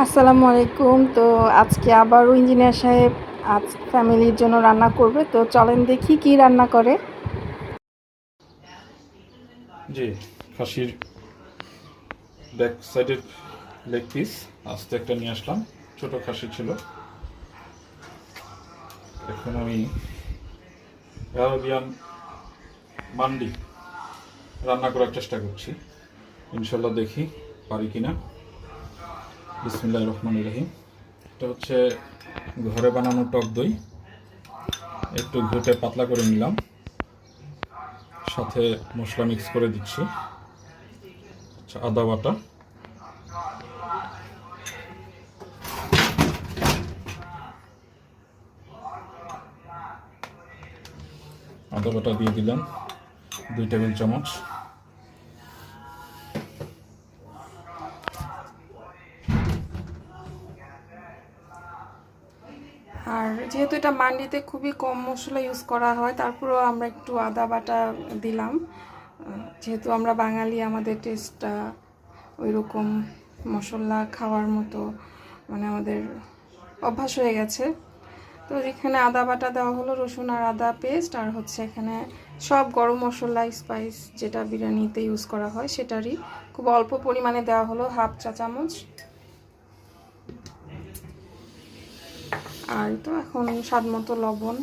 আসসালামু আলাইকুম। তো আজকে আবারও ইঞ্জিনিয়ার সাহেব আজ ফ্যামিলির জন্য রান্না করবে। তো চলেন দেখি কি রান্না করে। জি, খাসির ব্যাক সাইডের লেগ পিস আস্তে একটা নিয়ে আসলাম। ছোট খাসি ছিল। এখন আমি অ্যারাবিয়ান মান্ডি রান্না করার চেষ্টা করছি। ইনশাল্লাহ দেখি পারি কিনা। বিসমিল্লাহ রহমান রহিম। এটা হচ্ছে ঘরে বানানো টক দই। একটু ঘুটে পাতলা করে নিলাম। সাথে মশলা মিক্স করে দিচ্ছি। আচ্ছা আদা বাটা। আদা বাটা দিয়ে দিলাম। দুই টেবিল চামচ। আর যেহেতু এটা মান্ডিতে খুবই কম মশলা ইউজ করা হয়, তারপরেও আমরা একটু আদা বাটা দিলাম। যেহেতু আমরা বাঙালি, আমাদের টেস্টটা ওই রকম মশলা খাওয়ার মতো মানে আমাদের অভ্যাস হয়ে গেছে। তো এখানে আদা বাটা দেওয়া হলো, রসুন আর আদা পেস্ট আর হচ্ছে এখানে সব গরম মশলা স্পাইস যেটা বিরিয়ানিতে ইউজ করা হয়, সেটারই। খুব অল্প পরিমাণে দেওয়া হলো হাফ চা চামচ আর তো এখন স্বাদ মতো লবণ।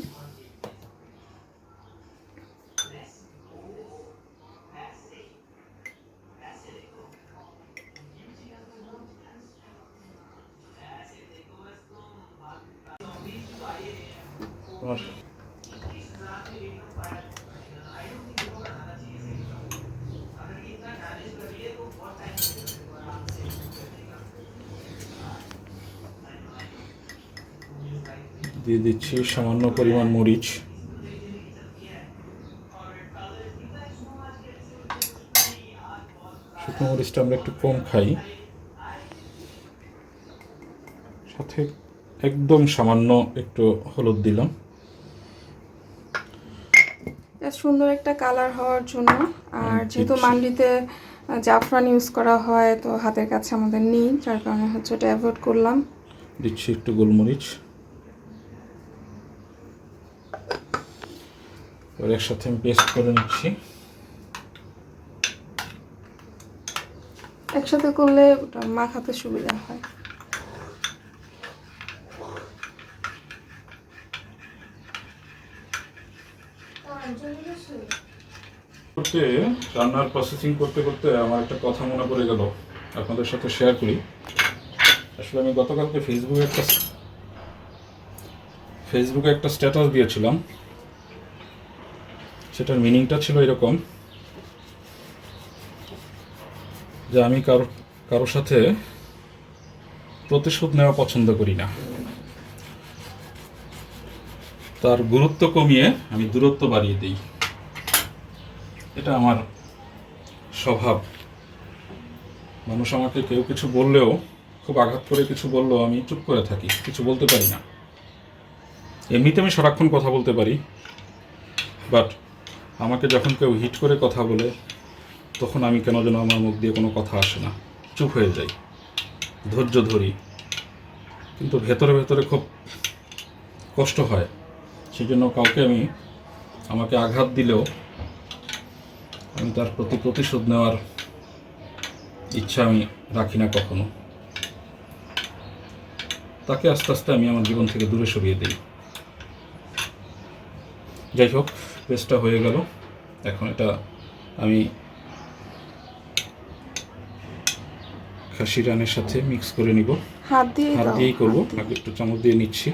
দিয়ে দিচ্ছি সামান্য পরিমাণ মরিচ। শুকনো মরিচটা আমরা একটু কম খাই। সাথে একদম সামান্য একটু হলুদ দিলাম। সুন্দর একটা কালার হওয়ার জন্য। আর যেহেতু মান্ডিতে জাফরান ইউজ করা হয় তো হাতের কাছে আমাদের নেই যার কারণে হচ্ছে এটা অ্যাভয়েড করলাম। দিচ্ছি একটু গোলমরিচ। এবার একসাথে আমি পেস্ট করে নিচ্ছি। একসাথে করলে ওটা মাখাতে সুবিধা হয়। করতে রান্নার প্রসেসিং করতে করতে আমার একটা কথা মনে পড়ে গেল। আপনাদের সাথে শেয়ার করি। আসলে আমি গতকালকে ফেসবুকে একটা ফেসবুকে একটা স্ট্যাটাস দিয়েছিলাম। সেটার মিনিংটা ছিল এরকম যে আমি কারও, কারোর সাথে প্রতিশোধ নেওয়া পছন্দ করি না। তার গুরুত্ব কমিয়ে আমি দূরত্ব বাড়িয়ে দিই। এটা আমার স্বভাব। মানুষ আমাকে কেউ কিছু বললেও, খুব আঘাত করে কিছু বললেও আমি চুপ করে থাকি, কিছু বলতে পারি না। এমনিতে আমি সারাক্ষণ কথা বলতে পারি বাট আমাকে যখন কেউ হিট করে কথা বলে, তখন আমি কেন যেন আমার মুখ দিয়ে কোনো কথা আসে না। চুপ হয়ে যাই। ধৈর্য ধরি। কিন্তু ভেতরে ভেতরে খুব কষ্ট হয়। সেই জন্য কাউকে আমি, আমাকে আঘাত দিলেও আমি তার প্রতি প্রতিশোধ নেওয়ার ইচ্ছা আমি রাখি না কখনো। তাকে আস্তে আস্তে আমি আমার জীবন থেকে দূরে সরিয়ে দিই। যাই হোক পেস্টটা হয়ে গেল। এখন এটা আমি খাসি রানের সাথে মিক্স করে নিব। হাত দিয়ে হাত দিয়েই করব। আগে একটু চামচ দিয়ে নিচ্ছি।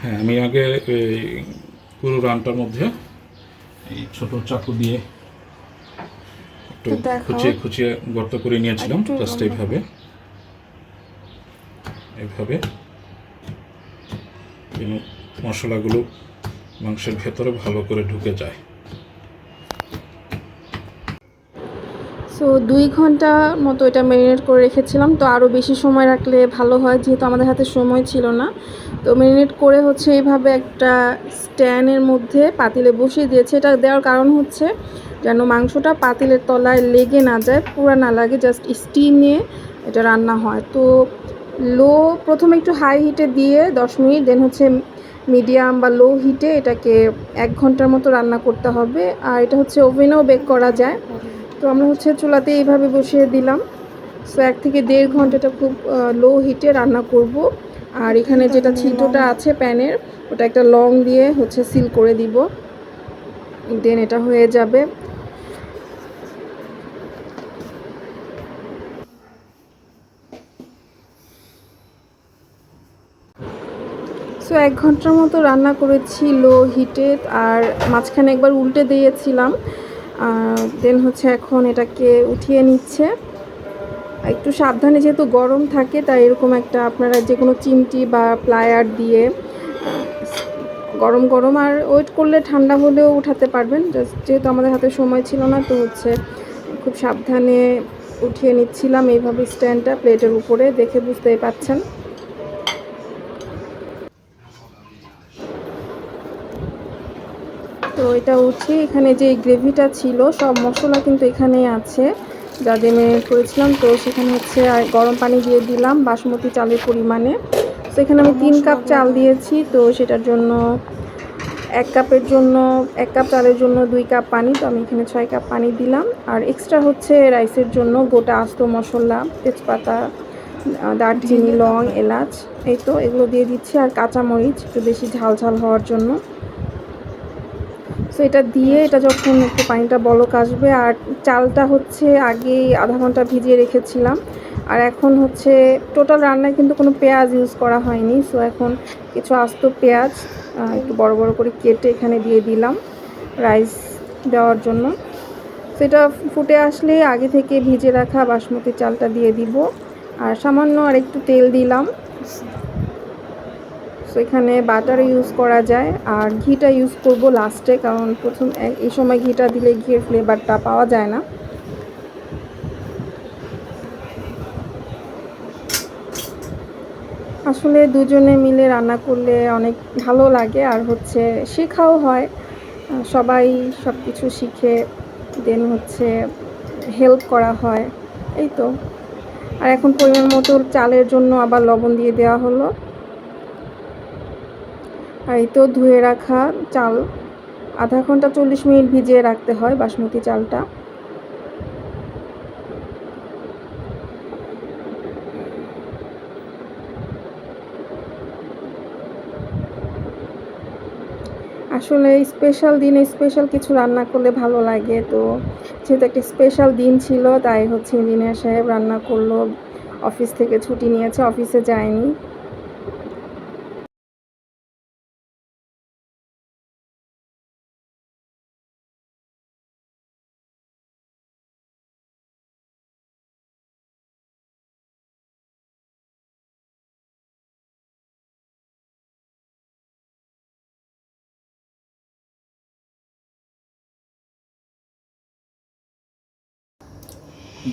হ্যাঁ আমি আগে এই পুরো রানটার মধ্যে এই ছোট চাকু দিয়ে একটু। খুচিয়ে খুচিয়ে গর্ত করে নিয়েছিলাম জাস্ট এইভাবে। এইভাবে যেন মশলাগুলো মাংসের ভেতরে ভালো করে ঢুকে যায়। সো দুই ঘণ্টা মতো এটা ম্যারিনেট করে রেখেছিলাম। তো আরও বেশি সময় রাখলে ভালো হয়, যেহেতু আমাদের হাতে সময় ছিল না। তো ম্যারিনেট করে হচ্ছে এইভাবে একটা স্ট্যান্ডের মধ্যে পাতিলে বসিয়ে দিয়েছে। এটা দেওয়ার কারণ হচ্ছে যেন মাংসটা পাতিলের তলায় লেগে না যায়, পুরা না লাগে জাস্ট স্টিমে এটা রান্না হয়। তো লো প্রথমে একটু হাই হিটে দিয়ে দশ মিনিট দেন হচ্ছে মিডিয়াম বা লো হিটে এটাকে এক ঘণ্টার মতো রান্না করতে হবে। আর এটা হচ্ছে ওভেনেও বেক করা যায়। তো আমরা হচ্ছে চুলাতে এইভাবে বসিয়ে দিলাম। সো এক থেকে দেড় ঘন্টাটা খুব লো হিটে রান্না করব। আর এখানে যেটা ছিদ্রটা আছে প্যানের ওটা একটা লং দিয়ে হচ্ছে সিল করে দিব। দেন এটা হয়ে যাবে। সো এক ঘণ্টার মতো রান্না করেছি লো হিটে আর মাঝখানে একবার উল্টে দিয়েছিলাম। দেন হচ্ছে এখন এটাকে উঠিয়ে নিচ্ছে। একটু সাবধানে যেহেতু গরম থাকে, তাই এরকম একটা আপনারা যে কোনো চিমটি বা প্লায়ার দিয়ে গরম গরম আর ওয়েট করলে ঠান্ডা হলেও উঠাতে পারবেন। জাস্ট যেহেতু আমাদের হাতে সময় ছিল না, তো হচ্ছে খুব সাবধানে উঠিয়ে নিচ্ছিলাম এইভাবে স্ট্যান্ডটা প্লেটের উপরে, দেখে বুঝতেই পাচ্ছেন। এটা উঠে এখানে যে গ্রেভিটা ছিল সব মশলা কিন্তু এখানেই আছে যা মেরিনেট করেছিলাম। তো সেখানে হচ্ছে আর গরম পানি দিয়ে দিলাম বাসমতি চালের পরিমাণে। তো এখানে আমি তিন কাপ চাল দিয়েছি তো সেটার জন্য এক কাপের জন্য এক কাপ চালের জন্য দুই কাপ পানি তো আমি এখানে ছয় কাপ পানি দিলাম। আর এক্সট্রা হচ্ছে রাইসের জন্য গোটা আস্ত মশলা তেজপাতা দারচিনি লং এলাচ এই তো এগুলো দিয়ে দিচ্ছি। আর কাঁচামরিচ একটু বেশি ঝাল ঝাল হওয়ার জন্য। সো এটা দিয়ে এটা যখন একটু পানিটা বলক আসবে, আর চালটা হচ্ছে আগেই আধা ঘণ্টা ভিজিয়ে রেখেছিলাম। আর এখন হচ্ছে টোটাল রান্নায় কিন্তু কোনো পেঁয়াজ ইউজ করা হয়নি। সো এখন কিছু আস্ত পেঁয়াজ একটু বড় বড় করে কেটে এখানে দিয়ে দিলাম রাইস দেওয়ার জন্য। সেটা ফুটে আসলে আগে থেকে ভিজে রাখা বাসমতি চালটা দিয়ে দিব। আর সামান্য আর একটু তেল দিলাম। সো এখানে বাটার ইউজ করা যায়, আর ঘিটা ইউজ করব লাস্টে কারণ প্রথম এই সময় ঘিটা দিলে ঘিয়ের ফ্লেভারটা পাওয়া যায় না। আসলে দুজনে মিলে রান্না করলে অনেক ভালো লাগে, আর হচ্ছে শেখাও হয়। সবাই সব কিছু শিখে দেন হচ্ছে হেল্প করা হয়, এই তো। আর এখন পরিমাণ মতো চালের জন্য আবার লবণ দিয়ে দেওয়া হলো। আর এই তো ধুয়ে রাখা চাল। আধা ঘণ্টা চল্লিশ মিনিট ভিজিয়ে রাখতে হয় বাসমতি চালটা। আসলে স্পেশাল দিনে স্পেশাল কিছু রান্না করলে ভালো লাগে তো। যেহেতু একটা স্পেশাল দিন ছিল, তাই হচ্ছে ইঞ্জিনিয়ার সাহেব রান্না করল। অফিস থেকে ছুটি নিয়েছে, অফিসে যায়নি।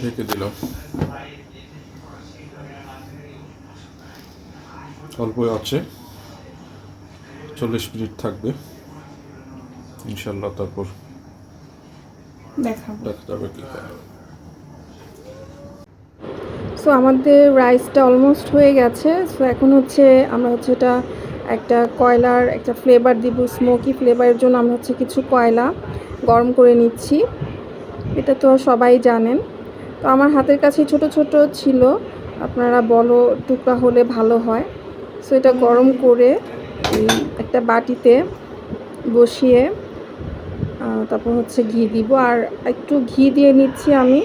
ঢেকে দিল। অল্প আছে। চল্লিশ মিনিট থাকবে। ইনশাল্লাহ তারপর দেখা যাবে কি সো আমাদের রাইসটা অলমোস্ট হয়ে গেছে। সো এখন হচ্ছে আমরা হচ্ছে এটা একটা কয়লার একটা ফ্লেভার দিব স্মোকি ফ্লেভারের জন্য আমরা হচ্ছে কিছু কয়লা গরম করে নিচ্ছি। এটা তো সবাই জানেন। তো আমার হাতের কাছে ছোট ছোট ছিল। আপনারা বলো টুকরা হলে ভালো হয়। সো এটা গরম করে একটা বাটিতে বসিয়ে তারপর হচ্ছে ঘি দিব। আর একটু ঘি দিয়ে নিচ্ছি আমি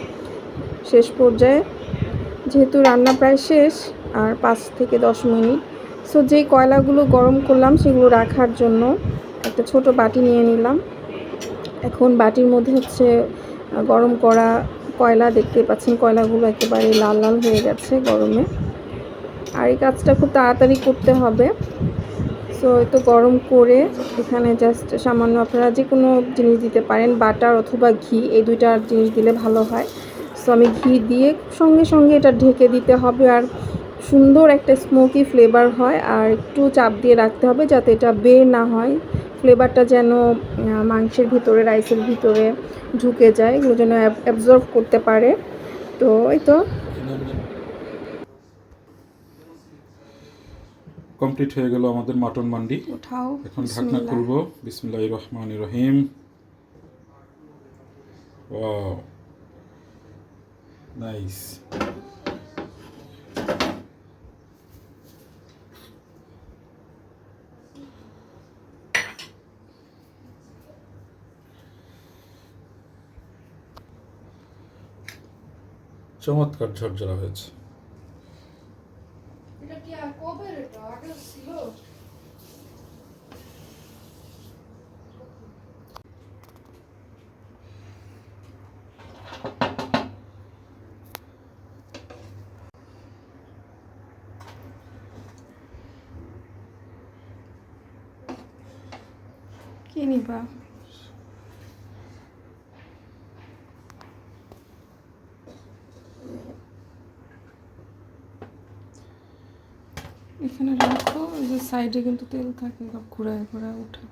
শেষ পর্যায়ে। যেহেতু রান্না প্রায় শেষ আর পাঁচ থেকে দশ মিনিট সো যেই কয়লাগুলো গরম করলাম সেগুলো রাখার জন্য একটা ছোট বাটি নিয়ে নিলাম। এখন বাটির মধ্যে হচ্ছে গরম করা কয়লা দেখতে পাচ্ছেন কয়লাগুলো একেবারে লাল লাল হয়ে গেছে গরমে। আর এই কাজটা খুব তাড়াতাড়ি করতে হবে। সো তো গরম করে এখানে জাস্ট সামান্য আপনারা যে কোনো জিনিস দিতে পারেন, বাটার অথবা ঘি, এই দুইটা জিনিস দিলে ভালো হয়। সো আমি ঘি দিয়ে সঙ্গে সঙ্গে এটা ঢেকে দিতে হবে আর সুন্দর একটা স্মোকি ফ্লেভার হয় আর একটু চাপ দিয়ে রাখতে হবে যাতে এটা বের না হয়। ফ্লেভারটা যেন মাংসের ভিতরে রাইসের ভিতরে ঢুকে যায় এগুলো যেন অ্যাবজর্ব করতে পারে। তো এই তো। কমপ্লিট হয়ে গেল আমাদের মাটন মান্ডি। উঠাও এখন ঢাকনা খুলবো। বিসমিল্লাহ রহমান রহিম। ওয়াও। নাইস। চমৎকার ঝরঝরা হয়েছে। এটা কি আর কবে এটা? আগে ছিল। কি নিবা? ওই যে সাইডে কিন্তু তেল থাকে ঘুরায় ঘুরায় ওঠে।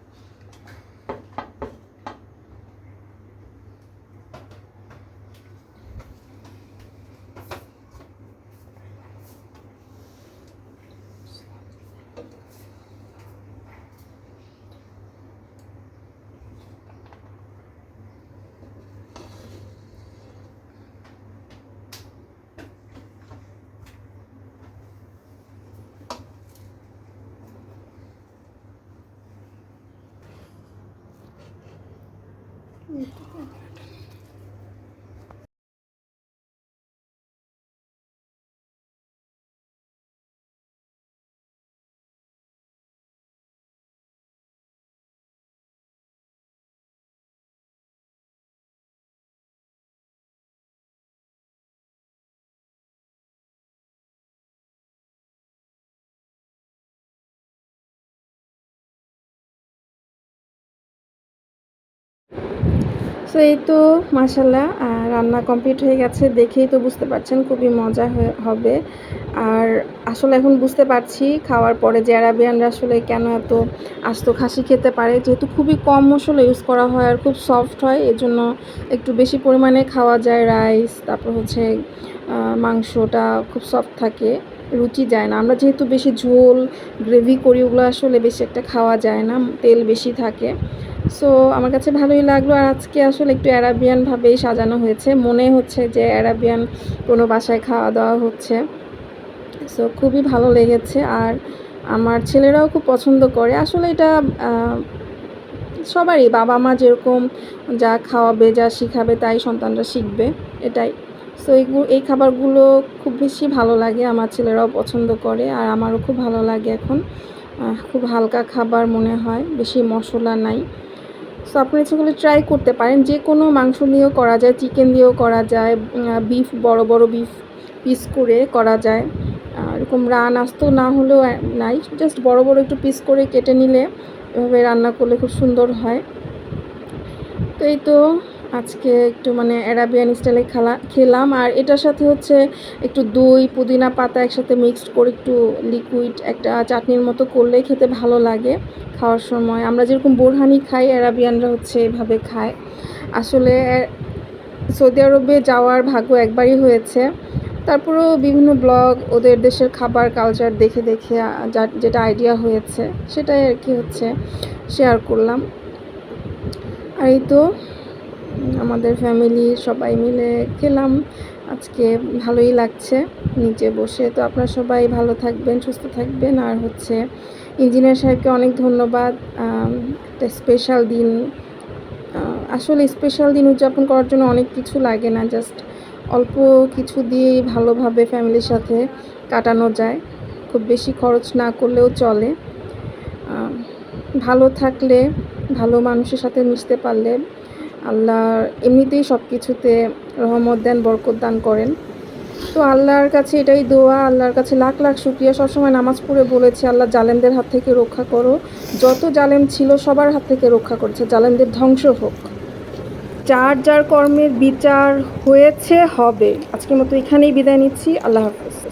সো এই তো মাসাল্লাহ রান্না কমপ্লিট হয়ে গেছে। দেখেই তো বুঝতে পারছেন, খুবই মজা হবে। আর আসলে এখন বুঝতে পারছি, খাওয়ার পরে যে অ্যারাবিয়ানরা আসলে কেন এত আস্ত খাসি খেতে পারে, যেহেতু খুবই কম মশলা ইউজ করা হয় আর খুব সফট হয়, এজন্য একটু বেশি পরিমাণে খাওয়া যায় রাইস তারপর হচ্ছে মাংসটা খুব সফট থাকে। রুচি যায় না। আমরা যেহেতু বেশি ঝোল গ্রেভি করি, ওগুলো আসলে বেশি একটা খাওয়া যায় না, তেল বেশি থাকে। সো আমার কাছে ভালোই লাগল। আর আজকে আসলে একটু অ্যারাবিয়ানভাবেই সাজানো হয়েছে। মনে হচ্ছে যে অ্যারাবিয়ান কোনো বাসায় খাওয়া দাওয়া হচ্ছে। সো খুবই ভালো লেগেছে। আর আমার ছেলেরাও খুব পছন্দ করে। আসলে এটা সবারই। বাবা মা যেরকম যা খাওয়াবে, যা শিখাবে, তাই সন্তানরা শিখবে। এটাই। সো এইগুলো এই খাবারগুলো খুব বেশি ভালো লাগে, আমার ছেলেরাও পছন্দ করে আর আমারও খুব ভালো লাগে এখন। খুব হালকা খাবার মনে হয়, বেশি মশলা নাই। সো আপনি করলে ট্রাই করতে পারেন, যে কোনো মাংস দিয়েও করা যায় চিকেন দিয়েও করা যায় বিফ বড় বড় বিফ পিস করে করা যায়। এরকম রান আসতো না হলেও নাই জাস্ট বড় বড় একটু পিস করে কেটে নিলে, এভাবে রান্না করলে খুব সুন্দর হয়। তো এই তো আজকে একটু মানে অ্যারাবিয়ান স্টাইলে খেলা, খেলাম। আর এটার সাথে হচ্ছে একটু দই, পুদিনা পাতা একসাথে মিক্সড করে একটু লিকুইড একটা চাটনির মতো করলে খেতে ভালো লাগে খাওয়ার সময়। আমরা যেরকম বোরহানি খাই অ্যারাবিয়ানরা হচ্ছে এভাবে খায়। আসলে সৌদি আরবে যাওয়ার ভাগ্য একবারই হয়েছে। তারপরেও বিভিন্ন ব্লগ ওদের দেশের খাবার কালচার দেখে দেখে যেটা আইডিয়া হয়েছে, সেটাই আর কি হচ্ছে শেয়ার করলাম। আর এই তো আমাদের ফ্যামিলি সবাই মিলে খেলাম। আজকে ভালোই লাগছে নিচে বসে। তো আপনারা সবাই ভালো থাকবেন, সুস্থ থাকবেন। আর হচ্ছে ইঞ্জিনিয়ার সাহেবকে অনেক ধন্যবাদ। একটা স্পেশাল দিন। আসলে স্পেশাল দিন উদযাপন করার জন্য অনেক কিছু লাগে না। জাস্ট অল্প কিছু দিয়েই ভালোভাবে ফ্যামিলির সাথে কাটানো যায়। খুব বেশি খরচ না করলেও চলে। ভালো থাকলে, ভালো মানুষের সাথে মিশতে পারলে আল্লাহ এমনিতেই সব কিছুতে রহমত দেন, বরকত দান করেন। তো আল্লাহর কাছে এটাই দোয়া, আল্লাহর কাছে লাখ লাখ শুক্রিয়া। সবসময় নামাজ পড়ে বলেছে, আল্লাহ জালেমদের হাত থেকে রক্ষা করো। যত জালেম ছিল, সবার হাত থেকে রক্ষা করেছে। জালেমদের ধ্বংস হোক। যার যার কর্মের বিচার হয়েছে, হবে। আজকের মতো এখানেই বিদায় নিচ্ছি। আল্লাহ হাফেজ।